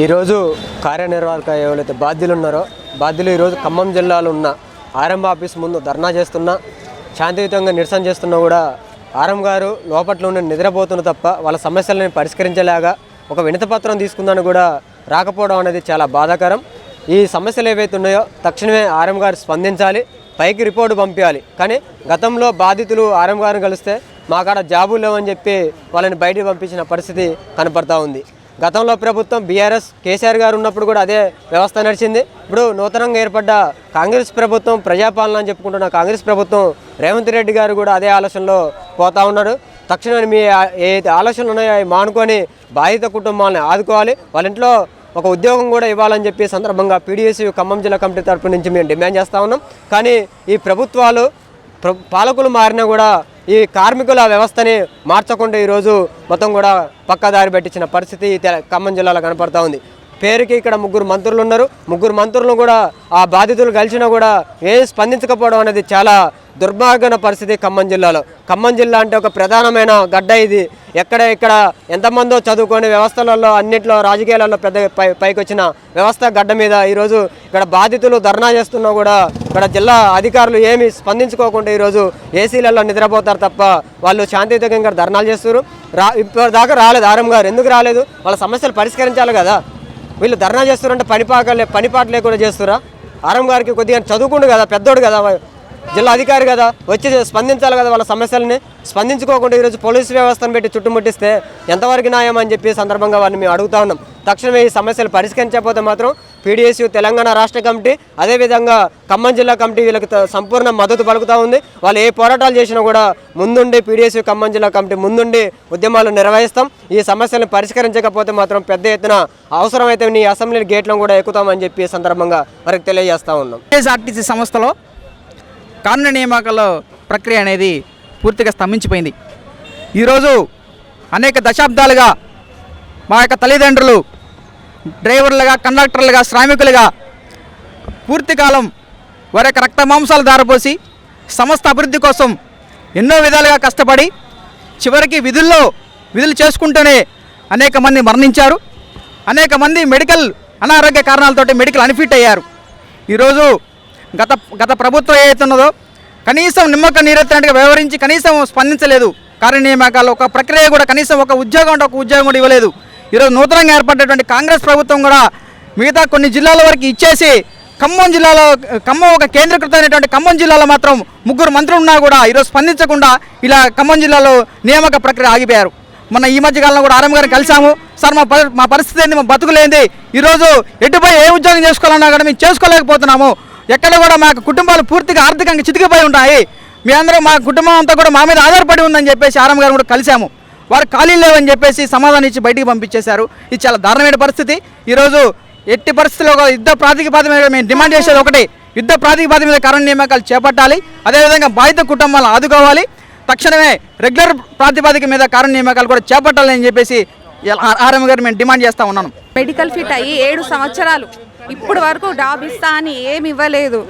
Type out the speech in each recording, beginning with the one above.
ఈరోజు కార్యనిర్వాహక ఎవరైతే బాధ్యులు ఉన్నారో బాధ్యులు ఈరోజు ఖమ్మం జిల్లాలో ఉన్న ఆర్ఎం ఆఫీస్ ముందు ధర్నా చేస్తున్నా శాంతియుతంగా నిరసన చేస్తున్నా కూడా ఆర్ఎం గారు లోపట్లో ఉండి నిద్రపోతున్న తప్ప వాళ్ళ సమస్యలను పరిష్కరించలేగా ఒక వినతపత్రం తీసుకుందని కూడా రాకపోవడం అనేది చాలా బాధాకరం. ఈ సమస్యలు ఏవైతే ఉన్నాయో తక్షణమే ఆర్ఎం గారు స్పందించాలి పైకి రిపోర్టు పంపించాలి. కానీ గతంలో బాధితులు ఆర్ఎం గారిని కలిస్తే మా కాడ జాబులు లేవని చెప్పి వాళ్ళని బయటికి పంపించిన పరిస్థితి కనపడతా ఉంది. గతంలో ప్రభుత్వం బీఆర్ఎస్ కేసీఆర్ గారు ఉన్నప్పుడు కూడా అదే వ్యవస్థ నడిచింది. ఇప్పుడు నూతనంగా ఏర్పడ్డ కాంగ్రెస్ ప్రభుత్వం ప్రజాపాలన అని చెప్పుకుంటున్న కాంగ్రెస్ ప్రభుత్వం రేవంత్ రెడ్డి గారు కూడా అదే ఆలోచనలో పోతా ఉన్నాడు. తక్షణమే మీ ఏ ఆలోచనలు ఉన్నాయో అవి మానుకొని బాధిత కుటుంబాలను ఆదుకోవాలి. వాళ్ళ ఇంట్లో ఒక ఉద్యోగం కూడా ఇవ్వాలని చెప్పి సందర్భంగా పీడిఎస్ ఖమ్మం జిల్లా కమిటీ తరపు నుంచి మేము డిమాండ్ చేస్తూ ఉన్నాం. కానీ ఈ ప్రభుత్వాలు ప్ర- పాలకులు మారినా కూడా ఈ కార్మికుల వ్యవస్థని మార్చకుండా ఈరోజు మొత్తం కూడా పక్కదారి పెట్టించిన పరిస్థితి ఖమ్మం జిల్లాలో కనపడతా ఉంది. పేరుకి ఇక్కడ ముగ్గురు మంత్రులు ఉన్నారు ముగ్గురు మంత్రులు కూడా ఆ బాధితులు కలిసినా కూడా ఏం స్పందించకపోవడం అనేది చాలా దుర్భాగ్యమైన పరిస్థితి ఖమ్మం జిల్లాలో. ఖమ్మం జిల్లా అంటే ఒక ప్రధానమైన గడ్డ ఇది. ఎక్కడ ఇక్కడ ఎంతమందో చదువుకొని వ్యవస్థలలో అన్నింటిలో రాజకీయాలలో పెద్ద పై పైకి వచ్చిన వ్యవస్థ గడ్డ మీద ఈరోజు ఇక్కడ బాధితులు ధర్నా చేస్తున్నా కూడా ఇక్కడ జిల్లా అధికారులు ఏమి స్పందించుకోకుండా ఈరోజు ఏసీలలో నిద్రపోతారు తప్ప వాళ్ళు శాంతియుతంగా ధర్నాలు చేస్తారు రా ఇప్పటిదాకా రాలేదు. ఆరం గారు ఎందుకు రాలేదు? వాళ్ళ సమస్యలు పరిష్కరించాలి కదా. వీళ్ళు ధర్నా చేస్తారంటే పనిపాక పనిపాటు లేకుండా చేస్తురా ఆరం గారికి కొద్దిగా చదువుకుండు కదా పెద్దోడు కదా. జిల్లా అధికారి కదా వచ్చి స్పందించాలి కదా వాళ్ళ సమస్యలని. స్పందించుకోకుండా ఈరోజు పోలీసు వ్యవస్థను పెట్టి చుట్టుముట్టిస్తే ఎంతవరకు న్యాయం అని చెప్పి సందర్భంగా వారిని మేము అడుగుతా ఉన్నాం. తక్షణమే ఈ సమస్యలు పరిష్కరించకపోతే మాత్రం పీడిఎస్యు తెలంగాణ రాష్ట్ర కమిటీ అదేవిధంగా ఖమ్మం జిల్లా కమిటీ వీళ్ళకి సంపూర్ణ మద్దతు పలుకుతూ ఉంది. వాళ్ళు ఏ పోరాటాలు చేసినా కూడా ముందుండి పీడిఎస్యు ఖమ్మం జిల్లా కమిటీ ముందుండి ఉద్యమాలు నిర్వహిస్తాం. ఈ సమస్యలను పరిష్కరించకపోతే మాత్రం పెద్ద ఎత్తున అవసరమైతే నీ అసెంబ్లీ గేట్లను కూడా ఎక్కుతామని చెప్పి సందర్భంగా వారికి తెలియజేస్తా ఉన్నాం. ఆర్టీసీ సంస్థలో కానూని నియామకాల ప్రక్రియ అనేది పూర్తిగా స్తంభించిపోయింది. ఈరోజు అనేక దశాబ్దాలుగా మా యొక్క తల్లిదండ్రులు డ్రైవర్లుగా కండక్టర్లుగా శ్రామికులుగా పూర్తికాలం వారి యొక్క రక్త మాంసాలు దారపోసి సంస్థ అభివృద్ధి కోసం ఎన్నో విధాలుగా కష్టపడి చివరికి విధుల్లో విధులు చేసుకుంటూనే అనేక మంది మరణించారు. అనేక మంది మెడికల్ అనారోగ్య కారణాలతోటి మెడికల్ అన్ఫిట్ అయ్యారు. ఈరోజు గత గత ప్రభుత్వం ఏదైతున్నదో కనీసం నిమ్మక నీరెత్తినట్టుగా వ్యవహరించి కనీసం స్పందించలేదు. కార్యనియామకాలు ఒక ప్రక్రియ కూడా కనీసం ఒక ఉద్యోగం అంటే ఒక ఉద్యోగం కూడా ఇవ్వలేదు. ఈరోజు నూతనంగా ఏర్పడినటువంటి కాంగ్రెస్ ప్రభుత్వం కూడా మిగతా కొన్ని జిల్లాల వరకు ఇచ్చేసి ఖమ్మం జిల్లాలో ఖమ్మం ఒక కేంద్రీకృతమైనటువంటి ఖమ్మం జిల్లాలో మాత్రం ముగ్గురు మంత్రులు ఉన్నా కూడా ఈరోజు స్పందించకుండా ఇలా ఖమ్మం జిల్లాలో నియామక ప్రక్రియ ఆగిపోయారు. మన ఈ మధ్య కాలంలో కూడా ఆరం గారిని కలిసాము సార్ మా పరి మా పరిస్థితి ఏంది? మా బతుకులేంది ఈరోజు ఎటుపై ఏ ఉద్యోగం చేసుకోవాలన్నా కూడా మేము చేసుకోలేకపోతున్నాము. ఎక్కడ కూడా మాకు కుటుంబాలు పూర్తిగా ఆర్థికంగా చితికిపోయి ఉన్నాయి మీ అందరూ మా కుటుంబం అంతా కూడా మా మీద ఆధారపడి ఉందని చెప్పేసి ఆర్ఎం గారు కూడా కలిశాము. వారు ఖాళీ లేవని చెప్పేసి సమాధానం ఇచ్చి బయటికి పంపించేశారు. ఇది చాలా దారుణమైన పరిస్థితి. ఈరోజు ఎట్టి పరిస్థితుల్లో ఒక యుద్ధ ప్రాతిపదిక మీద మేము డిమాండ్ చేసేది ఒకటి. యుద్ధ ప్రాతిపదిక మీద కారణ నియామకాలు చేపట్టాలి. అదేవిధంగా బాధిత కుటుంబాలను ఆదుకోవాలి. తక్షణమే రెగ్యులర్ ప్రాతిపదిక మీద కరెంట్ నియామకాలు కూడా చేపట్టాలని చెప్పేసి ఆర్ఎం గారు మేము డిమాండ్ చేస్తా ఉన్నాను. మెడికల్ ఫిట్ అయ్యి ఏడు సంవత్సరాలు ఇప్పుడు వరకు జాబ్ ఇస్తా అని ఏమి ఇవ్వలేదు.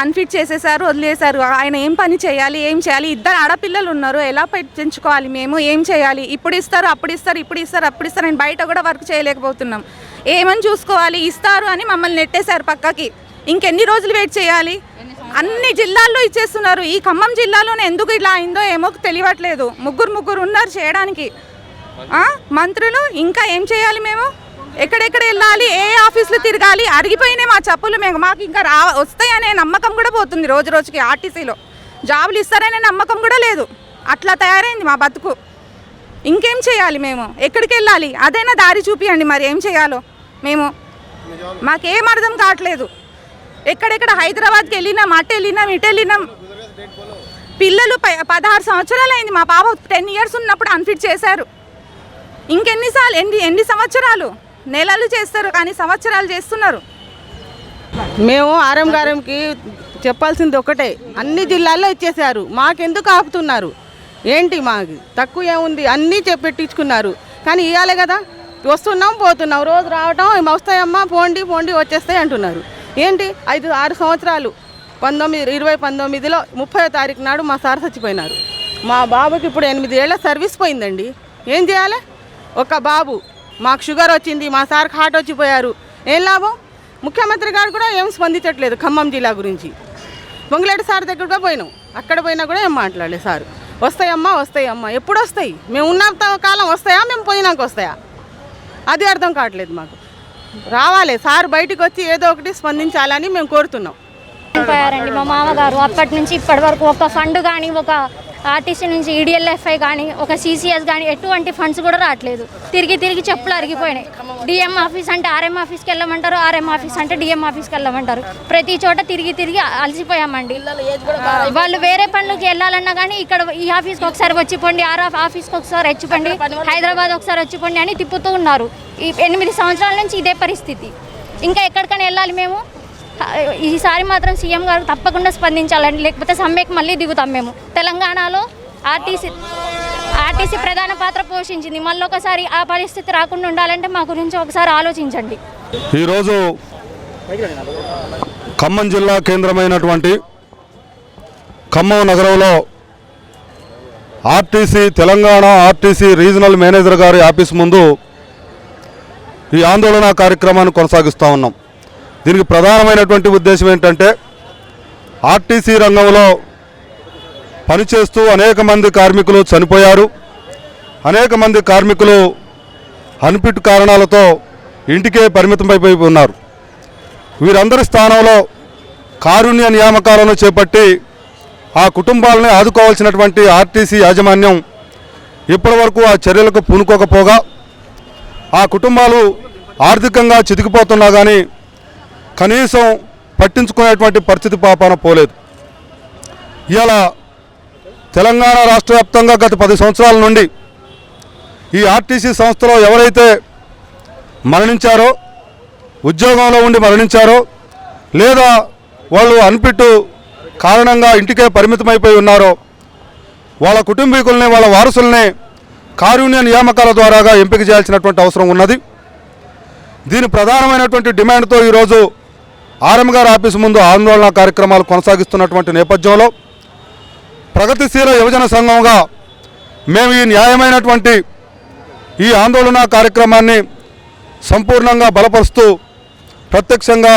అన్ఫిట్ చేసేసారు వదిలేశారు. ఆయన ఏం పని చేయాలి ఏం చేయాలి? ఇద్దరు ఆడపిల్లలు ఉన్నారు. ఎలా పెంచుకోవాలి మేము? ఏం చేయాలి? ఇప్పుడు ఇస్తారు అప్పుడు ఇస్తారు ఇప్పుడు ఇస్తారు అప్పుడు ఇస్తారు నేను బయట కూడా వర్క్ చేయలేకపోతున్నాం. ఏమని చూసుకోవాలి? ఇస్తారు అని మమ్మల్ని నెట్టేశారు పక్కకి. ఇంకెన్ని రోజులు వెయిట్ చేయాలి? అన్ని జిల్లాల్లో ఇచ్చేస్తున్నారు. ఈ ఖమ్మం జిల్లాలోనే ఎందుకు ఇలా అయిందో ఏమో తెలియట్లేదు. ముగ్గురు ముగ్గురు ఉన్నారు చేయడానికి. మంత్రులు ఇంకా ఏం చేయాలి మేము? ఎక్కడెక్కడ వెళ్ళాలి ఏ ఆఫీసులు తిరగాలి అరిగిపోయినాయి మా చెప్పులు మేము. మాకు ఇంకా రా వస్తాయనే నమ్మకం కూడా పోతుంది రోజు రోజుకి ఆర్టీసీలో. జాబులు ఇస్తారనే నమ్మకం కూడా లేదు. అట్లా తయారైంది మా బతుకు. ఇంకేం చేయాలి మేము? ఎక్కడికి వెళ్ళాలి? అదైనా దారి చూపియండి మరి ఏం చేయాలో? మేము మాకేం అర్థం కావట్లేదు. ఎక్కడెక్కడ హైదరాబాద్కి వెళ్ళినాం అటు వెళ్ళినాం ఇటు వెళ్ళినాం. పిల్లలు పదహారు సంవత్సరాలు అయింది. మా పాప టెన్ ఇయర్స్ ఉన్నప్పుడు అన్ఫిట్ చేశారు. ఇంకెన్నిసార్లు ఎన్ని ఎన్ని సంవత్సరాలు? నెలలు చేస్తారు కానీ సంవత్సరాలు చేస్తున్నారు. మేము ఆర్ఎం గారంకి చెప్పాల్సింది ఒకటే అన్ని జిల్లాల్లో ఇచ్చేశారు మాకెందుకు ఆపుతున్నారు? ఏంటి మాకు తక్కువ ఏముంది? అన్నీ చెప్పెట్టించుకున్నారు కానీ ఇవ్వాలి కదా వస్తున్నాం పోతున్నాం రోజు రావటం "ఏం వస్తాయమ్మా పోండి పోండి వచ్చేస్తాయి అంటున్నారు. ఏంటి? ఐదు ఆరు సంవత్సరాలు పంతొమ్మిది ఇరవై పంతొమ్మిదిలో ముప్పై తారీఖు నాడు మా సార్ చచ్చిపోయినారు. మా బాబుకి ఇప్పుడు ఎనిమిది ఏళ్ళ సర్వీస్ పోయిందండి. ఏం చేయాలి? ఒక బాబు మాకు షుగర్ వచ్చింది మా సార్కి హార్ట్ వచ్చిపోయారు. ఏం లాభం? ముఖ్యమంత్రి గారు కూడా ఏం స్పందించట్లేదు ఖమ్మం జిల్లా గురించి. పొంగులేటి సార్ దగ్గర కూడా పోయినాం. అక్కడ పోయినా కూడా ఏం మాట్లాడలేదు సార్. వస్తాయమ్మా వస్తాయమ్మా. ఎప్పుడు వస్తాయి? మేము ఉన్న కాలం వస్తాయా? మేము పోయినాక వస్తాయా? అది అర్థం కావట్లేదు మాకు. రావాలి. సార్ బయటకు వచ్చి ఏదో ఒకటి స్పందించాలని మేము కోరుతున్నాం. పోయారండి మా మామగారు. అప్పటి నుంచి ఇప్పటి వరకు ఒక ఫండ్ కానీ ఒక ఆర్టీసీ నుంచి ఈడిఎల్ఎఫ్ఐ కానీ ఒక సీసీఎస్ కానీ ఎటువంటి ఫండ్స్ కూడా రావట్లేదు. తిరిగి తిరిగి చెప్పులు అరిగిపోయినాయి. డిఎం ఆఫీస్ అంటే ఆర్ఎం ఆఫీస్కి వెళ్ళమంటారు ఆర్ఎం ఆఫీస్ అంటే డిఎం ఆఫీస్కి వెళ్ళమంటారు. ప్రతి చోట తిరిగి తిరిగి అలసిపోయామండి. వాళ్ళు వేరే పనులకు వెళ్ళాలన్నా కానీ ఇక్కడ ఈ ఆఫీస్కి ఒకసారి వచ్చిపోండి ఆర్ ఆఫీస్కి ఒకసారి వచ్చిపోండి హైదరాబాద్ ఒకసారి వచ్చిపోండి అని తిప్పుతూ ఉన్నారు. ఈ ఎనిమిది సంవత్సరాల నుంచి ఇదే పరిస్థితి. ఇంకా ఎక్కడికైనా వెళ్ళాలి మేము? ఈసారి మాత్రం సీఎం గారు తప్పకుండా స్పందించాలండి. లేకపోతే సమ్మెకి మళ్ళీ దిగుతాం మేము. తెలంగాణలో ఆర్టీసీ ఆర్టీసీ ప్రధాన పాత్ర పోషించింది. మళ్ళీ ఒకసారి ఆ పరిస్థితి రాకుండా ఉండాలంటే మా గురించి ఒకసారి ఆలోచించండి. ఈరోజు ఖమ్మం జిల్లా కేంద్రమైనటువంటి ఖమ్మం నగరంలో RTC Telangana RTC regional manager గారి ఆఫీస్ ముందు ఈ ఆందోళన కార్యక్రమాన్ని కొనసాగిస్తూ ఉన్నాం. దీనికి ప్రధానమైనటువంటి ఉద్దేశం ఏంటంటే ఆర్టీసీ రంగంలో పనిచేస్తూ అనేక మంది కార్మికులు చనిపోయారు. అనేక మంది కార్మికులు అన్ఫిట్ కారణాలతో ఇంటికే పరిమితమైపోయి ఉన్నారు వీరందరి స్థానంలో కారుణ్య నియామకాలను చేపట్టి ఆ కుటుంబాలని ఆదుకోవాల్సినటువంటి ఆర్టీసీ యాజమాన్యం ఇప్పటివరకు ఆ చర్యలకు పూనుకోకపోగా ఆ కుటుంబాలు ఆర్థికంగా చితికిపోతున్నా కానీ కనీసం పట్టించుకునేటువంటి పరిస్థితి పాపాన పోలేదు. ఇలా తెలంగాణ రాష్ట్ర వ్యాప్తంగా గత పది సంవత్సరాల నుండి ఈ ఆర్టీసీ సంస్థలో ఎవరైతే మరణించారో ఉద్యోగంలో ఉండి మరణించారో లేదా వాళ్ళు అన్పిట్టు కారణంగా ఇంటికే పరిమితమైపోయి ఉన్నారో వాళ్ళ కుటుంబీకుల్ని వాళ్ళ వారసుల్ని కారుణ్య నియామకాల ద్వారాగా ఎంపిక చేయాల్సినటువంటి అవసరం ఉన్నది. దీని ప్రధానమైనటువంటి డిమాండ్తో ఈరోజు ఆర్ఎంగారు ఆఫీసు ముందు ఆందోళన కార్యక్రమాలు కొనసాగిస్తున్నటువంటి నేపథ్యంలో ప్రగతిశీల యువజన సంఘంగా మేము ఈ న్యాయమైనటువంటి ఈ ఆందోళన కార్యక్రమాన్ని సంపూర్ణంగా బలపరుస్తూ ప్రత్యక్షంగా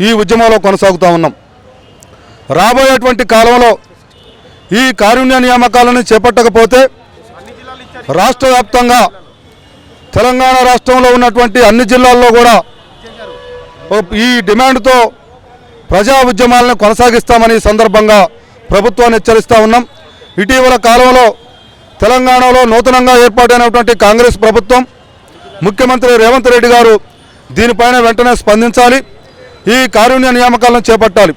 ఈ ఉద్యమంలో కొనసాగుతూ ఉన్నాం. రాబోయేటువంటి కాలంలో ఈ కారుణ్య నియామకాలను చేపట్టకపోతే రాష్ట్ర వ్యాప్తంగా తెలంగాణ రాష్ట్రంలో ఉన్నటువంటి అన్ని జిల్లాల్లో కూడా ఈ డిమాండ్తో ప్రజా ఉద్యమాలను కొనసాగిస్తామని సందర్భంగా ప్రభుత్వాన్ని హెచ్చరిస్తూ ఉన్నాం. ఇటీవల కాలంలో తెలంగాణలో నూతనంగా ఏర్పాటైనటువంటి కాంగ్రెస్ ప్రభుత్వం ముఖ్యమంత్రి రేవంత్ రెడ్డి గారు దీనిపైన వెంటనే స్పందించాలి. ఈ కారుణ్య నియామకాలను చేపట్టాలి.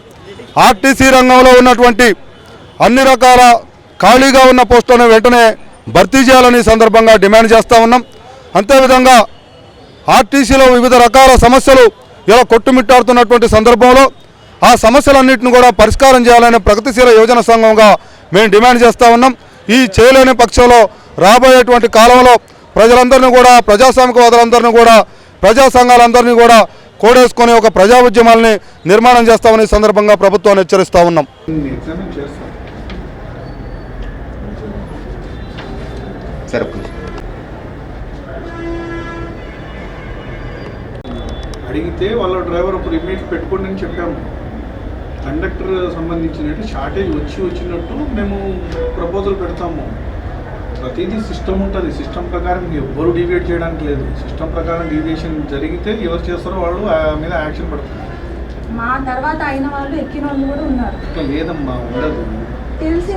ఆర్టీసీ రంగంలో ఉన్నటువంటి అన్ని రకాల ఖాళీగా ఉన్న పోస్టులను వెంటనే భర్తీ చేయాలని సందర్భంగా డిమాండ్ చేస్తూ ఉన్నాం. అంతేవిధంగా ఆర్టీసీలో వివిధ రకాల సమస్యలు ఇలా కొట్టుమిట్టాడుతున్నటువంటి సందర్భంలో ఆ సమస్యలన్నింటిని కూడా పరిష్కారం చేయాలనే ప్రగతిశీల యోజన సంఘంగా మేము డిమాండ్ చేస్తూ ఉన్నాం. ఈ చేయలేని పక్షంలో రాబోయేటువంటి కాలంలో ప్రజలందరినీ కూడా ప్రజాస్వామికవాదులందరినీ కూడా ప్రజా సంఘాలందరినీ కూడా కోడేసుకొని ఒక ప్రజా ఉద్యమాలని నిర్మాణం చేస్తామని ఈ సందర్భంగా ప్రభుత్వాన్ని హెచ్చరిస్తూ ఉన్నాం. సరే. అడిగితే వాళ్ళ డ్రైవర్ ఒక లిమిట్ పెట్టుకోండి అని చెప్పాము. కండక్టర్ సంబంధించినట్టు షార్టేజ్ వచ్చి వచ్చినట్టు మేము ప్రపోజల్ పెడతాము. ప్రతిదీ సిస్టమ్ ఉంటుంది. సిస్టమ్ ప్రకారం ఎవ్వరు డివియేట్ చేయడానికి లేదు. సిస్టమ్ ప్రకారం డీవియేషన్ జరిగితే ఎవరు చేస్తారో వాళ్ళు ఆ మీద యాక్షన్ పడుతుంది మా తర్వాత అయిన వాళ్ళు ఎక్కిన వాళ్ళు కూడా ఉన్నారు. లేదమ్మా ఉండదు. తెలిసి